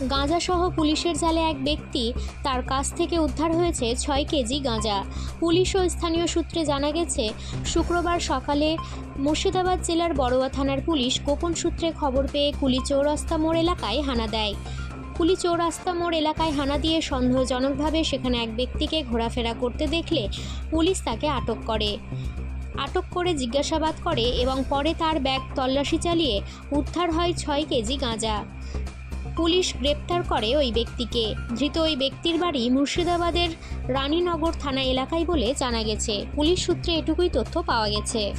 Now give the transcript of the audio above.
গাঁজাসহ পুলিশের জালে এক ব্যক্তি তার কাছ থেকে উদ্ধার হয়েছে ছয় কেজি গাঁজা। পুলিশ ও স্থানীয় সূত্রে জানা গেছে, শুক্রবার সকালে মুর্শিদাবাদ জেলার বড়ুয়া থানার পুলিশ গোপন সূত্রে খবর পেয়ে কুলি চৌরাস্তা মোড় এলাকায় হানা দেয়। কুলি চৌরাস্তা মোড় এলাকায় হানা দিয়ে সন্দেহজনকভাবে সেখানে এক ব্যক্তিকে ঘোরাফেরা করতে দেখলে পুলিশ তাকে আটক করে। আটক করে জিজ্ঞাসাবাদ করে এবং পরে তার ব্যাগ তল্লাশি চালিয়ে উদ্ধার হয় ছয় কেজি গাঁজা। পুলিশ গ্রেপ্তার করে ওই ব্যক্তিকে। ধৃত ওই ব্যক্তির বাড়ি মুর্শিদাবাদের রানীনগর থানা এলাকায় বলে জানা গেছে। পুলিশ সূত্রে এটুকুই তথ্য পাওয়া গেছে।